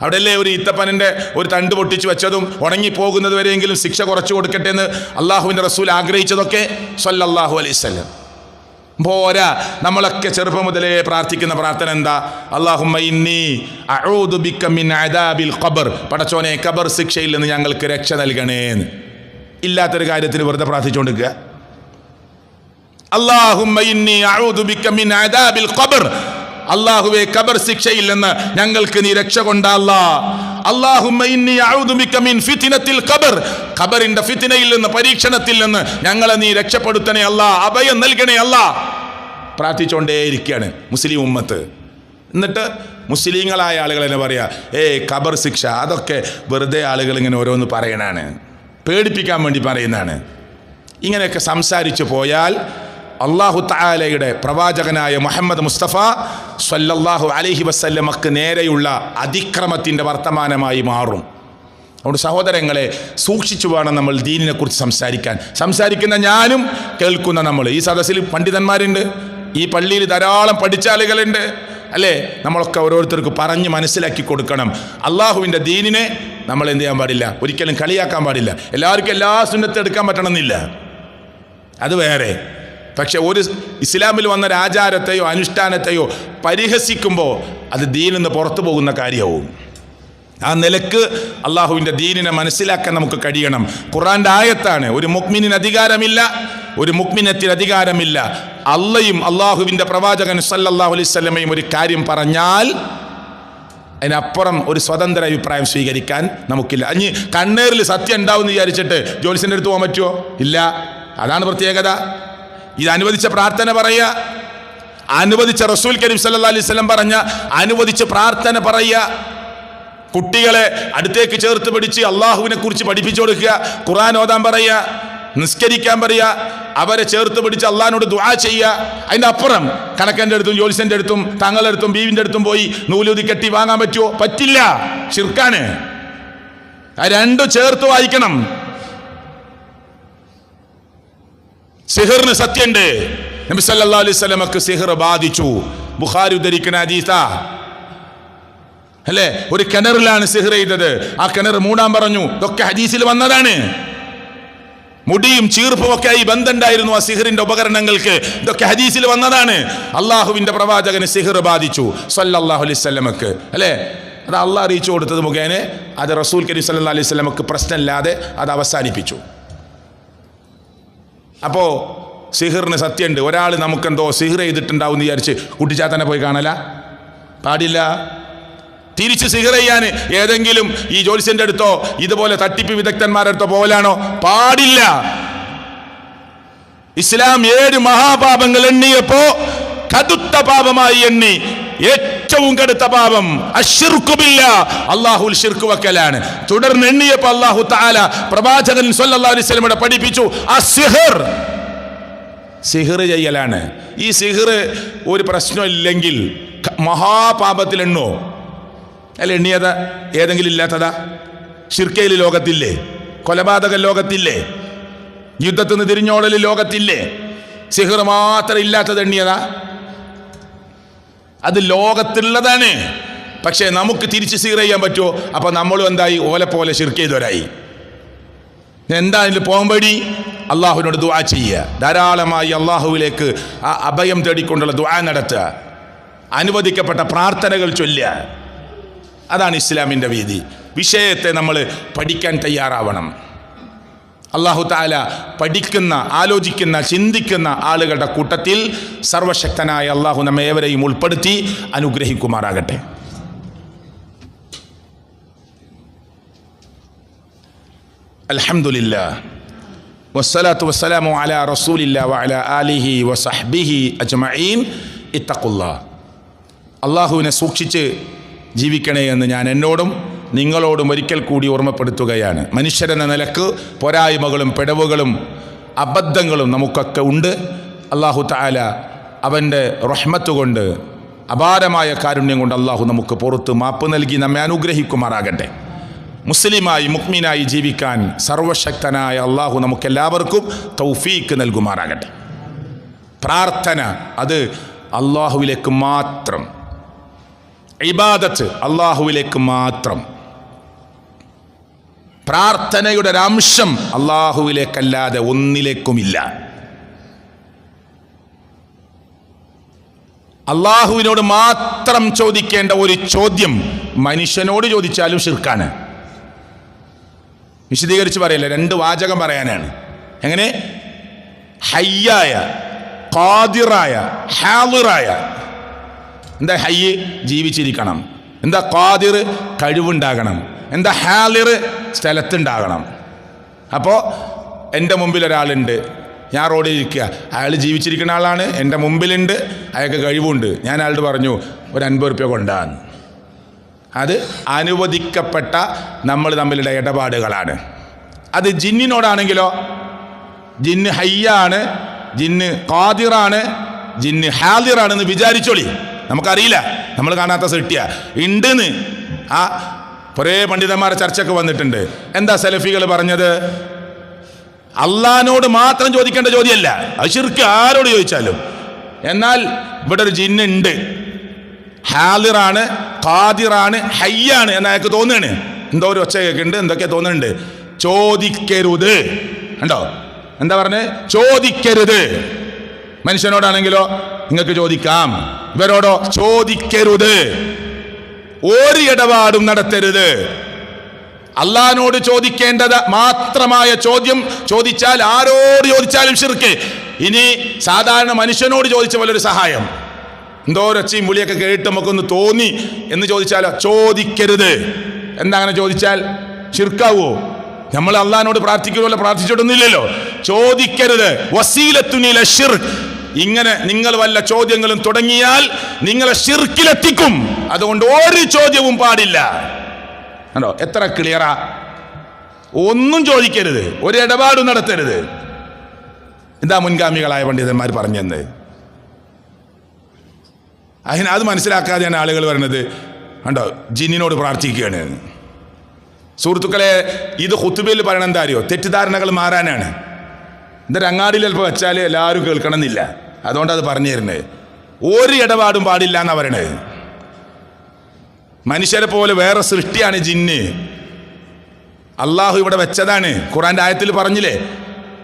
അവിടെ അവിടെയല്ലേ ഒരു ഈത്തപ്പനന്റെ ഒരു തണ്ട് പൊട്ടിച്ച് വെച്ചതും ഉണങ്ങിപ്പോകുന്നത് വരെയെങ്കിലും ശിക്ഷ കുറച്ചു കൊടുക്കട്ടെ എന്ന് അള്ളാഹുവിന്റെ റസൂൽ ആഗ്രഹിച്ചതൊക്കെ സല്ലല്ലാഹു അലൈഹി സ്വലം പോരാ. നമ്മളൊക്കെ ചെറുപ്പം മുതലേ പ്രാർത്ഥിക്കുന്ന പ്രാർത്ഥന എന്താ? അള്ളാഹുബിൻ ഖബർ. പടച്ചോനെ ഖബർ ശിക്ഷയിൽ നിന്ന് ഞങ്ങൾക്ക് രക്ഷ നൽകണേ ഇല്ലാത്തൊരു കാര്യത്തിന് വെറുതെ പ്രാർത്ഥിച്ചുകൊണ്ടിരിക്കുക അള്ളാഹുബിൻ ഖബർ. അള്ളാഹുവെ കബർ ശിക്ഷയിൽ നിന്ന് ഞങ്ങൾക്ക് നീ രക്ഷ കൊണ്ടല്ല ഖബറിന്റെ ഫിത്നയിൽ നിന്ന് പരീക്ഷണത്തിൽ നിന്ന് ഞങ്ങളെ നീ രക്ഷപ്പെടുത്തണേ അല്ല. അഭയം നൽകണേ അല്ല. പ്രാർത്ഥിച്ചുകൊണ്ടേയിരിക്കുകയാണ് മുസ്ലിം ഉമ്മത്ത്. എന്നിട്ട് മുസ്ലിങ്ങളായ ആളുകൾ എന്നെ പറയാ ഏയ് ഖബർ ശിക്ഷ അതൊക്കെ വെറുതെ ആളുകൾ ഇങ്ങനെ ഓരോന്ന് പറയണാണ്. പേടിപ്പിക്കാൻ വേണ്ടി പറയുന്നതാണ്. ഇങ്ങനെയൊക്കെ സംസാരിച്ചു പോയാൽ അള്ളാഹു താലയുടെ പ്രവാചകനായ മുഹമ്മദ് മുസ്തഫ സല്ലല്ലാഹു അലഹി വസ്ല്ലമക്ക് നേരെയുള്ള അതിക്രമത്തിന്റെ വർത്തമാനമായി മാറും. അതുകൊണ്ട് സഹോദരങ്ങളെ സൂക്ഷിച്ചു വേണം നമ്മൾ ദീനിനെക്കുറിച്ച് സംസാരിക്കാൻ. സംസാരിക്കുന്ന ഞാനും കേൾക്കുന്ന നമ്മൾ. ഈ സദസ്സിൽ പണ്ഡിതന്മാരുണ്ട് ഈ പള്ളിയിൽ ധാരാളം പഠിച്ച ആളുകളുണ്ട് അല്ലേ? നമ്മളൊക്കെ ഓരോരുത്തർക്ക് പറഞ്ഞ് മനസ്സിലാക്കി കൊടുക്കണം. അള്ളാഹുവിന്റെ ദീനിനെ നമ്മൾ എന്ത് ചെയ്യാൻ പാടില്ല? ഒരിക്കലും കളിയാക്കാൻ പാടില്ല. എല്ലാവർക്കും എല്ലാ സുന്നത്തും എടുക്കാൻ പറ്റണമെന്നില്ല. അത് വേറെ. പക്ഷെ ഒരു ഇസ്ലാമിൽ വന്ന ആചാരത്തെയോ അനുഷ്ഠാനത്തെയോ പരിഹസിക്കുമ്പോൾ അത് ദീനിൽ നിന്ന് പുറത്തു പോകുന്ന കാര്യവും. ആ നിലയ്ക്ക് അള്ളാഹുവിന്റെ ദീനിനെ മനസ്സിലാക്കാൻ നമുക്ക് കഴിയണം. ഖുറാന്റെ ആയത്താണ് ഒരു മുക്മിനിന് അധികാരമില്ല ഒരു മുക്മിനത്തിന് അധികാരമില്ല. അള്ളയും അള്ളാഹുവിന്റെ പ്രവാചകൻ സല്ലല്ലാഹു അലൈഹി സ്വലമയും ഒരു കാര്യം പറഞ്ഞാൽ അതിനപ്പുറം ഒരു സ്വതന്ത്ര അഭിപ്രായം സ്വീകരിക്കാൻ നമുക്കില്ല. അഞ്ഞ് കണ്ണേറിൽ സത്യം ഉണ്ടാവും എന്ന് വിചാരിച്ചിട്ട് ജോലിസിന്റെ അടുത്ത് പോകാൻ പറ്റുമോ? ഇല്ല. അതാണ് പ്രത്യേകത. ഇത് അനുവദിച്ച പ്രാർത്ഥന പറയുക. അനുവദിച്ച റസൂൽ കരീം സല്ലാ അലൈഹി സ്വലം പറഞ്ഞ അനുവദിച്ച പ്രാർത്ഥന പറയുക. കുട്ടികളെ അടുത്തേക്ക് ചേർത്ത് പിടിച്ച് അള്ളാഹുവിനെ കുറിച്ച് പഠിപ്പിച്ചു കൊടുക്കുക. ഖുറാൻ ഓതാൻ പറയുക. നിസ്കരിക്കാൻ പറയുക. അവരെ ചേർത്ത് പിടിച്ച് അള്ളഹാനോട് ദുആ ചെയ്യുക. അതിന്റെ അപ്പുറം കണക്കന്റെ അടുത്തും ജോലിസന്റെ അടുത്തും തങ്ങളുടെ അടുത്തും ബീവിന്റെ അടുത്തും പോയി നൂലുതി കെട്ടി വാങ്ങാൻ പറ്റുമോ പറ്റില്ല. ഷിർക്കാന് ആ രണ്ടും ചേർത്ത് വായിക്കണം. സിഹറിന് സത്യണ്ട് നബി സല്ലല്ലാഹു അലൈഹി സിഹർ ബാധിച്ചു. ബുഖാരി ഉദ്ധരിക്കണ ഹദീസ. അല്ലേ? ഒരു കിണറിലാണ് സിഹർ ചെയ്തത്. ആ കിണർ മൂടാൻ പറഞ്ഞു. ഇതൊക്കെ ഹദീസിൽ വന്നതാണ്. മുടിയും ചീർപ്പും ഒക്കെ ആയി ബന്ധമുണ്ടായിരുന്നു ആ സിഹറിന്റെ ഉപകരണങ്ങൾക്ക്. ഇതൊക്കെ ഹദീസിൽ വന്നതാണ്. അള്ളാഹുവിന്റെ പ്രവാചകന് സിഹർ ബാധിച്ചു. സല്ലാഹു അലൈഹി വസല്ലമക്ക്. അല്ലേ? അത് അള്ളാഹ് അറിയിച്ചു കൊടുത്തത് മുഖേന അത് റസൂൽ കരീം സല്ലാ അലൈഹി വസല്ലമക്ക് പ്രശ്നമില്ലാതെ അത് അവസാനിപ്പിച്ചു. അപ്പോൾ സിഹിറിന് സത്യമുണ്ട്. ഒരാൾ നമുക്കെന്തോ സിഹിർ ചെയ്തിട്ടുണ്ടാവും എന്ന് വിചാരിച്ച് കുട്ടിച്ചാത്തനെ പോയി കാണല? പാടില്ല. തിരിച്ച് സിഹിർ ചെയ്യാൻ ഏതെങ്കിലും ഈ ജോത്സ്യന്റെ അടുത്തോ ഇതുപോലെ തട്ടിപ്പ് വിദഗ്ധന്മാരുടെ അടുത്തോ പോകലാണോ? പാടില്ല. ഇസ്ലാം ഏഴ് മഹാപാപങ്ങൾ എണ്ണിയപ്പോ കടുത്ത പാപമായി എണ്ണി. ഏറ്റവും കടുത്ത പാപം. അഷിർക്കുമില്ല അള്ളാഹുൽ ഷിർക്ക് വക്കലാണ്. തുടർന്ന് എണ്ണിയപ്പോ അള്ളാഹു താല പ്രവാചകൻ സല്ലല്ലാഹു അലൈഹി പഠിപ്പിച്ചു. അസിഹർ സിഹിർ. ചെയ്യലാണ്. ഈ സിഹിർ ഒരു പ്രശ്നമില്ലെങ്കിൽ മഹാപാപത്തിൽ എണ്ണോ? അല്ല എണ്ണിയത? ഏതെങ്കിലും ഇല്ലാത്തതാ? ഷിർക്കയിൽ ലോകത്തില്ലേ? കൊലപാതക ലോകത്തില്ലേ? യുദ്ധത്തിൽ നിന്ന് തിരിഞ്ഞോടൽ ലോകത്തില്ലേ? സിഹിർ മാത്രം ഇല്ലാത്തത് എണ്ണിയതാ? അത് ലോകത്തുള്ളതാണ് പക്ഷേ നമുക്ക് തിരിച്ച് സീർ ചെയ്യാൻ പറ്റുമോ? അപ്പൊ നമ്മളും എന്തായി? ഓലെ പോലെ ഷിർക്ക് ചെയ്തവരായി. എന്താ അതിൽ പോകുമ്പടി അള്ളാഹുവിനോട് ദുആ ചെയ്യുക. ധാരാളമായി അള്ളാഹുവിലേക്ക് ആ അഭയം തേടിക്കൊണ്ടുള്ള ദുആ നടത്തുക. അനുവദിക്കപ്പെട്ട പ്രാർത്ഥനകൾ ചൊല്ലുക. അതാണ് ഇസ്ലാമിന്റെ വീതി. വിഷയത്തെ നമ്മൾ പഠിക്കാൻ തയ്യാറാവണം. അള്ളാഹു താല പഠിക്കുന്ന ആലോചിക്കുന്ന ചിന്തിക്കുന്ന ആളുകളുടെ കൂട്ടത്തിൽ സർവശക്തനായ അള്ളാഹു നമ്മെ ഏവരെയും ഉൾപ്പെടുത്തി അനുഗ്രഹിക്കുമാറാകട്ടെ. അലഹമില്ല വസ്സലാത്തു വസ്സലാമു അല റസൂലില്ല വഅല ആലിഹി വസഹ്ബിഹി അജ്മഈൻ. ഇത്തഖുല്ല. അള്ളാഹുവിനെ സൂക്ഷിച്ച് ജീവിക്കണേ എന്ന് ഞാൻ എന്നോടും നിങ്ങളോടും ഒരിക്കൽ കൂടി ഓർമ്മപ്പെടുത്തുകയാണ്. മനുഷ്യരെന്ന നിലയ്ക്ക് പോരായ്മകളും പിടവുകളും അബദ്ധങ്ങളും നമുക്കൊക്കെ ഉണ്ട്. അള്ളാഹു താല അവന്റെ റഹ്മത്ത് കൊണ്ട് അപാരമായ കാരുണ്യം കൊണ്ട് അള്ളാഹു നമുക്ക് പുറത്ത് മാപ്പ് നൽകി നമ്മെ അനുഗ്രഹിക്കുമാറാകട്ടെ. മുസ്ലിമായി മുക്മിനായി ജീവിക്കാൻ സർവശക്തനായ അള്ളാഹു നമുക്കെല്ലാവർക്കും തൗഫീക്ക് നൽകുമാറാകട്ടെ. പ്രാർത്ഥന അത് അള്ളാഹുവിലേക്ക് മാത്രം. ഇബാദത്ത് അള്ളാഹുവിലേക്ക് മാത്രം. പ്രാർത്ഥനയുടെ ഒരംശം അള്ളാഹുവിലേക്കല്ലാതെ ഒന്നിലേക്കുമില്ല. അള്ളാഹുവിനോട് മാത്രം ചോദിക്കേണ്ട ഒരു ചോദ്യം മനുഷ്യനോട് ചോദിച്ചാലും ഷിർക്കാണ് വിശദീകരിച്ച് പറയല്ല രണ്ട് വാചകം പറയാനാണ്. എങ്ങനെ? ഹയ്യായ കാതിറായ ഹാദിറായ. എന്താ ഹയ്യ്? ജീവിച്ചിരിക്കണം. എന്താ കാതിർ കഴിവുണ്ടാകണം. എന്താ ഹാലിർ സ്ഥലത്തുണ്ടാകണം. അപ്പോൾ എന്റെ മുമ്പിൽ ഒരാളുണ്ട്. ഞാൻ റോഡിൽ ഇരിക്കുക. അയാൾ ജീവിച്ചിരിക്കുന്ന ആളാണ്. എന്റെ മുമ്പിലുണ്ട്. അയാൾക്ക് കഴിവുണ്ട്. ഞാൻ അയാളോട് പറഞ്ഞു ഒരു അൻപത് റുപ്യ കൊണ്ടാന്ന്. അത് അനുവദിക്കപ്പെട്ട നമ്മൾ തമ്മിലുള്ള ഇടപാടുകളാണ്. അത് ജിന്നിനോടാണെങ്കിലോ? ജിന്ന് ഹയ്യാണ്. ജിന്ന് കാതിറാണ് ജിന്ന് ഹാദിറാണെന്ന് വിചാരിച്ചോളി. നമുക്കറിയില്ല. നമ്മൾ കാണാത്ത സെട്ടിയ ഉണ്ടെന്ന്. ആ കുറേ പണ്ഡിതന്മാരെ ചർച്ചയ്ക്ക് വന്നിട്ടുണ്ട്. എന്താ സെലഫികൾ പറഞ്ഞത്? അള്ളഹാനോട് മാത്രം ചോദിക്കേണ്ട ചോദ്യമല്ല. അത് ആരോട് ചോദിച്ചാലും. എന്നാൽ ഇവിടെ ഒരു ജിന്നുണ്ട് ഹാദിറാണ് ഖാദിറാണ് ഹയ്യാണ് എന്ന് അയാൾക്ക് തോന്നുകയാണ്. എന്തോ ഒരു ഒച്ച കേൾക്കുന്നുണ്ട് എന്തൊക്കെ തോന്നുന്നുണ്ട്. ചോദിക്കരുത്. കണ്ടോ? എന്താ പറഞ്ഞത് ചോദിക്കരുത്. മനുഷ്യനോടാണെങ്കിലോ നിങ്ങൾക്ക് ചോദിക്കാം. ഇവരോടോ ചോദിക്കരുത്. ഒരു ഇടപാടും നടത്തരുത്. അള്ളഹാനോട് ചോദിക്കേണ്ടത് മാത്രമായ ചോദ്യം ചോദിച്ചാൽ ആരോട് ചോദിച്ചാലും ഷിർക്ക് ഇനി സാധാരണ മനുഷ്യനോട് ചോദിച്ച പോലൊരു സഹായം. എന്തോ ഒരച്ചയും വിളിയൊക്കെ കേട്ട് നമുക്കൊന്ന് തോന്നി എന്ന് ചോദിച്ചാലോ ചോദിക്കരുത്. എന്താ അങ്ങനെ ചോദിച്ചാൽ? ഷിർക്കാവോ നമ്മൾ അള്ളഹാനോട് പ്രാർത്ഥിക്കുമല്ലോ പ്രാർത്ഥിച്ചിട്ടൊന്നുമില്ലല്ലോ. ചോദിക്കരുത്. വസീലത്തുനില ഷിർ ഇങ്ങനെ നിങ്ങൾ വല്ല ചോദ്യങ്ങളും തുടങ്ങിയാൽ നിങ്ങളെ ഷിർക്കിലെത്തിക്കും അതുകൊണ്ട് ഒരു ചോദ്യവും പാടില്ല. കണ്ടോ? എത്ര ക്ലിയറാ ഒന്നും ചോദിക്കരുത്. ഒരു ഇടപാടും നടത്തരുത്. എന്താ മുൻഗാമികളായ പണ്ഡിതന്മാർ പറഞ്ഞെന്ന്? അതിന് അത് മനസ്സിലാക്കാതെയാണ് ആളുകൾ പറയുന്നത് കണ്ടോ? ജിന്നിനോട് പ്രാർത്ഥിക്കുകയാണ്. സുഹൃത്തുക്കളെ ഇത് ഹുത്തുബയിൽ പറയണ എന്താ അറിയോ? തെറ്റിദ്ധാരണകൾ മാറാനാണ്. എന്താ അങ്ങാടിയിൽ ചിലപ്പോൾ വെച്ചാൽ എല്ലാവരും കേൾക്കണമെന്നില്ല. അതുകൊണ്ട് അത് പറഞ്ഞു തരുന്നത്. ഒരു ഇടപാടും പാടില്ല എന്നാ പറയണേ മനുഷ്യരെ പോലെ വേറെ സൃഷ്ടിയാണ് ജിന്ന്. അള്ളാഹു ഇവിടെ വെച്ചതാണ്. ഖുറാന്റെ ആയത്തിൽ പറഞ്ഞില്ലേ?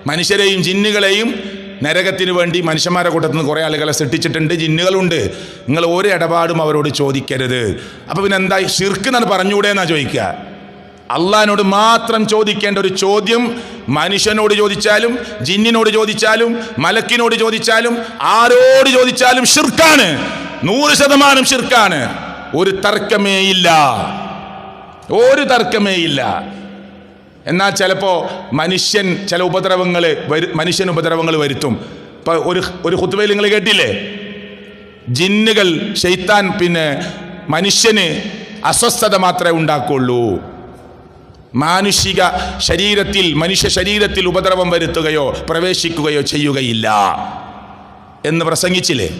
മനുഷ്യരെയും ജിന്നുകളെയും നരകത്തിന് വേണ്ടി മനുഷ്യന്മാരെ കൂട്ടത്തിൽ നിന്ന് കുറേ ആളുകളെ സൃഷ്ടിച്ചിട്ടുണ്ട് ജിന്നുകളുണ്ട്. നിങ്ങൾ ഒരു ഇടപാടും അവരോട് ചോദിക്കരുത്. അപ്പോൾ പിന്നെ എന്താ ഷിർക്ക് എന്നാണ് പറഞ്ഞുകൂടെ എന്നാ ചോദിക്കുക. അള്ളഹാനോട് മാത്രം ചോദിക്കേണ്ട ഒരു ചോദ്യം മനുഷ്യനോട് ചോദിച്ചാലും ജിന്നിനോട് ചോദിച്ചാലും മലക്കിനോട് ചോദിച്ചാലും ആരോട് ചോദിച്ചാലും ഷിർക്കാണ് നൂറ് ശതമാനം ഷിർക്കാണ് ഒരു തർക്കമേ ഇല്ല. ഒരു തർക്കമേ ഇല്ല. എന്നാൽ ചിലപ്പോൾ മനുഷ്യൻ ചില ഉപദ്രവങ്ങൾ മനുഷ്യൻ ഉപദ്രവങ്ങൾ വരുത്തും. ഇപ്പൊ ഒരു ഒരു കുത്തുവയിൽ നിങ്ങൾ കേട്ടില്ലേ? ജിന്നുകൾ ഷെയ്ത്താൻ പിന്നെ മനുഷ്യന് അസ്വസ്ഥത മാത്രമേ ഉണ്ടാക്കുള്ളൂ. മാനുഷിക ശരീരത്തിൽ മനുഷ്യ ശരീരത്തിൽ ഉപദ്രവം വരുത്തുകയോ പ്രവേശിക്കുകയോ ചെയ്യുകയില്ല. എന്ന് പ്രസംഗിച്ചില്ലേ?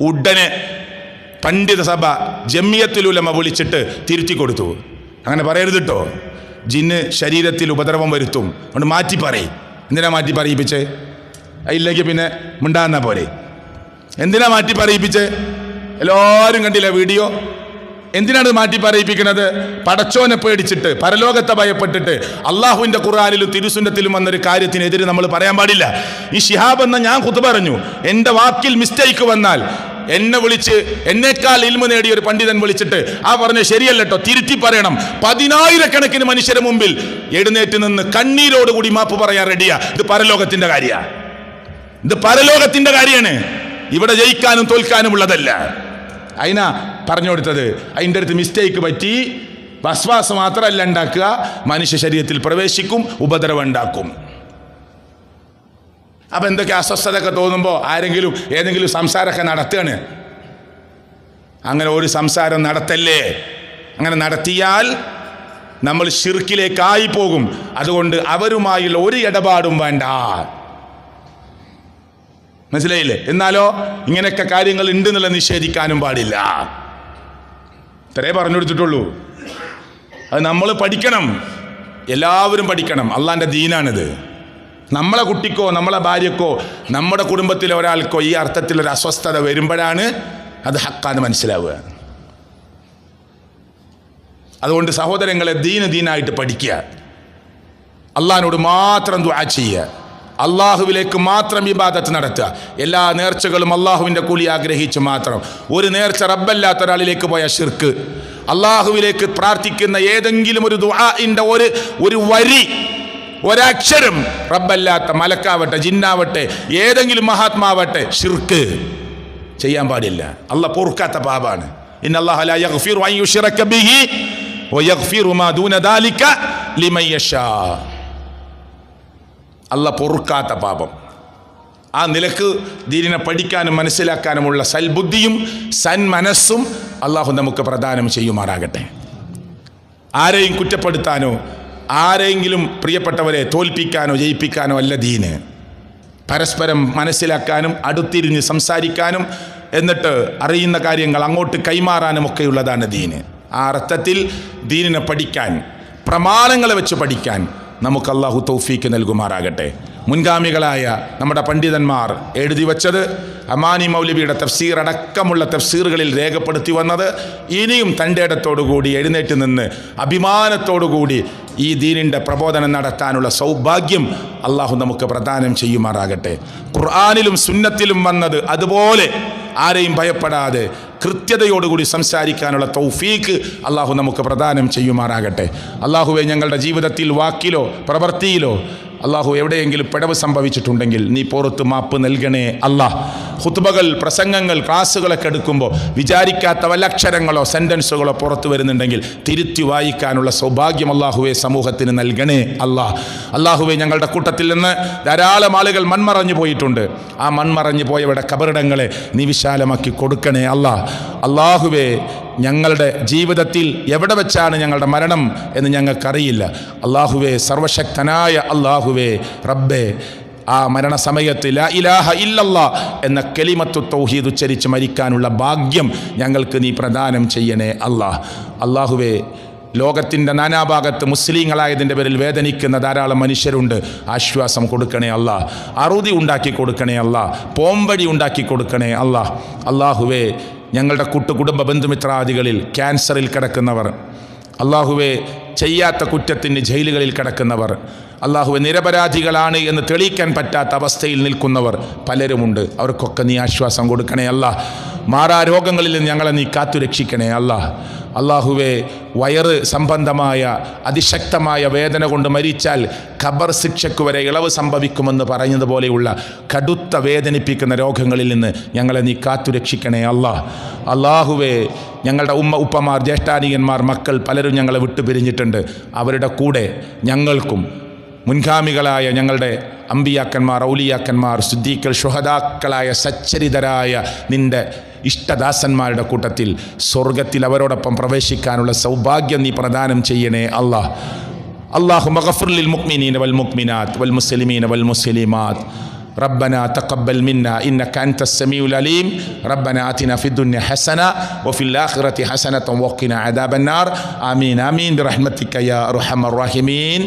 ഉടനെ പണ്ഡിത സഭ ജമ്മിയത്തിലുലമ വിളിച്ചിട്ട് തിരുത്തി കൊടുത്തു. അങ്ങനെ പറയരുത് കേട്ടോ ജിന്ന് ശരീരത്തിൽ ഉപദ്രവം വരുത്തും. അതുകൊണ്ട് മാറ്റി പറയും. എന്തിനാ മാറ്റി പറയിപ്പിച്ചേ? ഇല്ലെങ്കിൽ പിന്നെ മിണ്ടാന്ന പോലെ എന്തിനാ മാറ്റി പറയിപ്പിച്ചേ? എല്ലാവരും കണ്ടില്ല വീഡിയോ? എന്തിനാണ് മാറ്റി പറയിപ്പിക്കുന്നത്? പടച്ചോനെ പേടിച്ചിട്ട് പരലോകത്തെ ഭയപ്പെട്ടിട്ട് അള്ളാഹുവിന്റെ ഖുറാനിലും തിരുസുന്നത്തിലും വന്നൊരു കാര്യത്തിനെതിരെ നമ്മൾ പറയാൻ പാടില്ല. ഈ ഷിഹാബ് എന്ന ഞാൻ കുത്തു പറഞ്ഞു എന്റെ വാക്കിൽ മിസ്റ്റേക്ക് വന്നാൽ എന്നെ വിളിച്ച് എന്നേക്കാൾ ഇൽമ നേടിയ ഒരു പണ്ഡിതൻ വിളിച്ചിട്ട് ആ പറഞ്ഞ ശരിയല്ലട്ടോ തിരുത്തി പറയണം. പതിനായിരക്കണക്കിന് മനുഷ്യർ മുമ്പിൽ എഴുന്നേറ്റ് നിന്ന് കണ്ണീരോടുകൂടി മാപ്പ് പറയാൻ റെഡിയാ ഇത് പരലോകത്തിന്റെ കാര്യമാണ് ഇത് പരലോകത്തിന്റെ കാര്യമാണ് ഇവിടെ ജയിക്കാനും തോൽക്കാനും ഉള്ളതല്ല. അതിനാ പറഞ്ഞു കൊടുത്തത്. അതിന്റെ അടുത്ത് മിസ്റ്റേക്ക് പറ്റി. വസ്വാസം മാത്രമല്ല ഉണ്ടാക്കുക. മനുഷ്യ ശരീരത്തിൽ പ്രവേശിക്കും ഉപദ്രവം ഉണ്ടാക്കും. അപ്പം എന്തൊക്കെ അസ്വസ്ഥതയൊക്കെ തോന്നുമ്പോൾ ആരെങ്കിലും ഏതെങ്കിലും സംസാരമൊക്കെ നടത്തുകയാണ്. അങ്ങനെ ഒരു സംസാരം നടത്തല്ലേ? അങ്ങനെ നടത്തിയാൽ നമ്മൾ ഷിർക്കിലേക്കായി പോകും. അതുകൊണ്ട് അവരുമായുള്ള ഒരു ഇടപാടും വേണ്ട. മനസ്സിലായില്ലേ? എന്നാലോ ഇങ്ങനെയൊക്കെ കാര്യങ്ങൾ ഉണ്ട് എന്നുള്ള നിഷേധിക്കാനും പാടില്ല. ഇത്രേ പറഞ്ഞു കൊടുത്തിട്ടുള്ളൂ അത് നമ്മൾ പഠിക്കണം. എല്ലാവരും പഠിക്കണം. അള്ളാന്റെ ദീനാണിത്. നമ്മളെ കുട്ടിക്കോ നമ്മളെ ഭാര്യക്കോ നമ്മുടെ കുടുംബത്തിലെ ഒരാൾക്കോ ഈ അർത്ഥത്തിൽ ഒരു അസ്വസ്ഥത വരുമ്പോഴാണ് അത് ഹക്കാന്ന് മനസ്സിലാവുക. അതുകൊണ്ട് സഹോദരങ്ങളെ ദീന് ദീനായിട്ട് പഠിക്കുക. അള്ളഹാനോട് മാത്രം ദ്വാ ചെയ്യുക. അള്ളാഹുവിലേക്ക് മാത്രം ഇബാദത്ത് നടത്തുക. എല്ലാ നേർച്ചകളും അള്ളാഹുവിന്റെ കൂലി ആഗ്രഹിച്ച് മാത്രം. ഒരു നേർച്ച റബ്ബല്ലാത്ത ഒരാളിലേക്ക് പോയ ഷിർക്ക് അള്ളാഹുവിലേക്ക് പ്രാർത്ഥിക്കുന്ന ഏതെങ്കിലും ഒരു ദുആഇന്റെ ഒരു ഒരു വരി ഒരക്ഷരം റബ്ബല്ലാത്ത മലക്കാവട്ടെ ജിന്നാവട്ടെ ഏതെങ്കിലും മഹാത്മാവട്ടെ ഷിർക്ക് ചെയ്യാൻ പാടില്ല. അല്ല പൊറുക്കാത്ത പാപാണ്. ഇന്ന അല്ലാഹു ലാ യഗ്ഫിറു അൻ യുശ്റക ബിഹി വയഗ്ഫിറു മാ ദൂന ദാലിക ലിമൻ യശാ അല്ല പൊറുക്കാത്ത പാപം. ആ നിലയ്ക്ക് ദീനിനെ പഠിക്കാനും മനസ്സിലാക്കാനുമുള്ള സൽബുദ്ധിയും സന്മനസ്സും അള്ളാഹു നമുക്ക് പ്രദാനം ചെയ്യുമാറാകട്ടെ. ആരെയും കുറ്റപ്പെടുത്താനോ ആരെങ്കിലും പ്രിയപ്പെട്ടവരെ തോൽപ്പിക്കാനോ ജയിപ്പിക്കാനോ അല്ല ദീന്. പരസ്പരം മനസ്സിലാക്കാനും അടുത്തിരിഞ്ഞ് സംസാരിക്കാനും എന്നിട്ട് അറിയുന്ന കാര്യങ്ങൾ അങ്ങോട്ട് കൈമാറാനും ഒക്കെയുള്ളതാണ് ദീന്. ആ അർത്ഥത്തിൽ ദീനിനെ പഠിക്കാൻ പ്രമാണങ്ങളെ വെച്ച് പഠിക്കാൻ നമുക്ക് അള്ളാഹു തൗഫീക്ക് നൽകുമാറാകട്ടെ. മുൻഗാമികളായ നമ്മുടെ പണ്ഡിതന്മാർ എഴുതി വച്ചത് അമാനി മൗലവിയുടെ തഫ്സീർ അടക്കമുള്ള തഫ്സീറുകളിൽ രേഖപ്പെടുത്തി വന്നത് ഇനിയും തന്റെ ഇടത്തോടുകൂടി എഴുന്നേറ്റ് നിന്ന് അഭിമാനത്തോടുകൂടി ഈ ദീനിന്റെ പ്രബോധനം നടത്താനുള്ള സൗഭാഗ്യം അള്ളാഹു നമുക്ക് പ്രദാനം ചെയ്യുമാറാകട്ടെ. ഖുർആാനിലും സുന്നത്തിലും വന്നത് അതുപോലെ ആരെയും ഭയപ്പെടാതെ കൃത്യതയോടുകൂടി സംസാരിക്കാനുള്ള തൗഫീക്ക് അള്ളാഹു നമുക്ക് പ്രദാനം ചെയ്യുമാറാകട്ടെ. അള്ളാഹുവെ ഞങ്ങളുടെ ജീവിതത്തിൽ വാക്കിലോ പ്രവൃത്തിയിലോ അള്ളാഹു എവിടെയെങ്കിലും പിഴവ് സംഭവിച്ചിട്ടുണ്ടെങ്കിൽ നീ പുറത്ത് മാപ്പ് നൽകണേ അല്ലാഹ് ഹുത്തുബകൾ പ്രസംഗങ്ങൾ ക്ലാസ്സുകളൊക്കെ എടുക്കുമ്പോൾ വിചാരിക്കാത്ത വല്ല അക്ഷരങ്ങളോ സെന്റൻസുകളോ പുറത്തു വരുന്നുണ്ടെങ്കിൽ തിരുത്തി വായിക്കാനുള്ള സൗഭാഗ്യം അള്ളാഹുവെ സമൂഹത്തിന് നൽകണേ അല്ലാഹ് അള്ളാഹുവെ ഞങ്ങളുടെ കൂട്ടത്തിൽ നിന്ന് ധാരാളം ആളുകൾ മൺമറഞ്ഞു പോയിട്ടുണ്ട്. ആ മൺമറഞ്ഞു പോയവരുടെ കബറിടങ്ങളെ നീ വിശാലമാക്കി കൊടുക്കണേ അല്ലാഹ് അള്ളാഹുവെ ഞങ്ങളുടെ ജീവിതത്തിൽ എവിടെ വെച്ചാണ് ഞങ്ങളുടെ മരണം എന്ന് ഞങ്ങൾക്കറിയില്ല. അള്ളാഹുവേ സർവശക്തനായ അള്ളാഹുവേ റബ്ബേ ആ മരണസമയത്ത് ലാ ഇലാഹ ഇല്ലല്ലാ എന്ന കെലിമത്തു തൗഹീദ് ഉച്ചരിച്ച് മരിക്കാനുള്ള ഭാഗ്യം ഞങ്ങൾക്ക് നീ പ്രദാനം ചെയ്യണേ അള്ളാഹ് അള്ളാഹുവേ ലോകത്തിന്റെ നാനാഭാഗത്ത് മുസ്ലിങ്ങളായതിന്റെ പേരിൽ വേദനിക്കുന്ന ധാരാളം മനുഷ്യരുണ്ട്. ആശ്വാസം കൊടുക്കണേ അല്ല. അറുതി ഉണ്ടാക്കി കൊടുക്കണേ അല്ല. പോംവഴി ഉണ്ടാക്കി കൊടുക്കണേ അല്ല. അള്ളാഹുവേ ഞങ്ങളുടെ കുട്ടു കുടുംബ ബന്ധുമിത്രാദികളിൽ ക്യാൻസറിൽ കിടക്കുന്നവർ അള്ളാഹുവെ ചെയ്യാത്ത കുറ്റത്തിന് ജയിലുകളിൽ കിടക്കുന്നവർ അള്ളാഹുവെ നിരപരാധികളാണ് എന്ന് തെളിയിക്കാൻ പറ്റാത്ത അവസ്ഥയിൽ നിൽക്കുന്നവർ പലരുമുണ്ട്. അവർക്കൊക്കെ നീ ആശ്വാസം കൊടുക്കണേ അല്ല. മാറാ രോഗങ്ങളിൽ നിന്ന് ഞങ്ങളെ നീ കാത്തു രക്ഷിക്കണേ അല്ല. അള്ളാഹുവെ വയറ് സംബന്ധമായ അതിശക്തമായ വേദന കൊണ്ട് മരിച്ചാൽ ഖബർ ശിക്ഷയ്ക്ക് വരെ ഇളവ് സംഭവിക്കുമെന്ന് പറഞ്ഞതുപോലെയുള്ള കടുത്ത വേദനിപ്പിക്കുന്ന രോഗങ്ങളിൽ നിന്ന് ഞങ്ങളെ നീ കാത്തു രക്ഷിക്കണേ അല്ല. അള്ളാഹുവെ ഞങ്ങളുടെ ഉമ്മ ഉപ്പമാർ ജ്യേഷ്ഠാനികന്മാർ മക്കൾ പലരും ഞങ്ങളെ വിട്ടുപിരിഞ്ഞിട്ടുണ്ട്. അവരുടെ കൂടെ ഞങ്ങൾക്കും മുൻഗാമികളായ ഞങ്ങളുടെ അമ്പിയാക്കന്മാർ ഔലിയാക്കന്മാർ ശുദ്ധീക്കൽ ഷുഹദാക്കളായ സച്ചരിതരായ നിന്റെ ഇഷ്ടദാസന്മാരുടെ കൂട്ടത്തിൽ സ്വർഗത്തിൽ അവരോടൊപ്പം പ്രവേശിക്കാനുള്ള സൗഭാഗ്യം നീ പ്രദാനം ചെയ്യണേ അള്ളാഹ് اللهم اغفر للمؤمنين والمؤمنات والمسلمين والمسلمات ربنا تقبل منا انك انت السميع العليم ربنا اتنا في الدنيا حسنه وفي الاخره حسنه وقنا عذاب النار امين امين برحمتك يا ارحم الراحمين